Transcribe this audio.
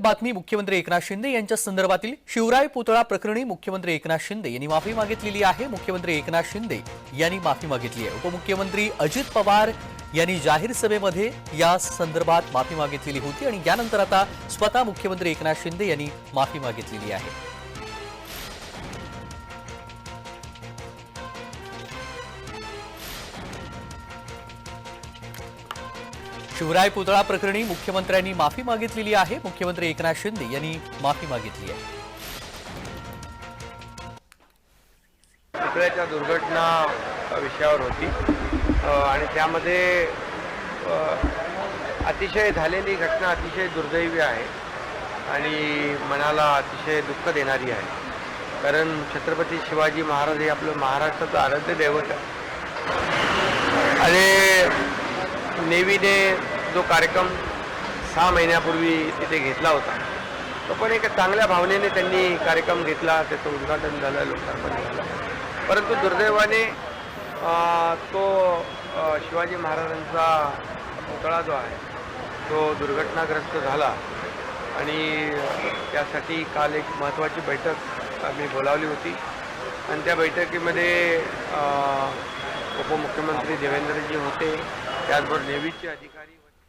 बातमी मुख्यमंत्री एकनाथ शिंदे यांच्या संदर्भातील शिवराय पुतळा प्रकरणी मुख्यमंत्री एकनाथ शिंदे यांनी माफी मागितलेली आहे. मुख्यमंत्री एकनाथ शिंदे यांनी माफी मागितली आहे. उपमुख्यमंत्री अजित पवार यांनी जाहीर सभेमध्ये या संदर्भात माफी मागितलेली होती आणि यानंतर आता स्वतः मुख्यमंत्री एकनाथ शिंदे यांनी माफी मागितलेली आहे. शिवराय पुतळा प्रकरणी मुख्यमंत्र्यांनी माफी मागितलेली आहे. मुख्यमंत्री एकनाथ शिंदे यांनी माफी मागितली आहे. पुतळ्याच्या दुर्घटना विषयावर होती. आणि त्यामध्ये अतिशय झालेली घटना अतिशय दुर्दैवी आहे. आणि मनाला अतिशय दुःख देणारी आहे. कारण छत्रपती शिवाजी महाराज हे आपलं महाराष्ट्राचं आराध्य दैवत आहे. आणि नेव्हीने जो कार्यक्रम सहा महिन्यापूर्वी तिथे घेतला होता तो पण एका चांगल्या भावनेने त्यांनी कार्यक्रम घेतला त्याचं उद्घाटन झालं लोकार्पण झालं. परंतु दुर्दैवाने तो शिवाजी महाराजांचा पुतळा जो आहे तो दुर्घटनाग्रस्त झाला. आणि त्यासाठी काल एक महत्त्वाची बैठक आम्ही बोलावली होती. आणि त्या बैठकीमध्ये उपमुख्यमंत्री देवेंद्रजी होते त्याचबरोबर नेव्हीचे अधिकारी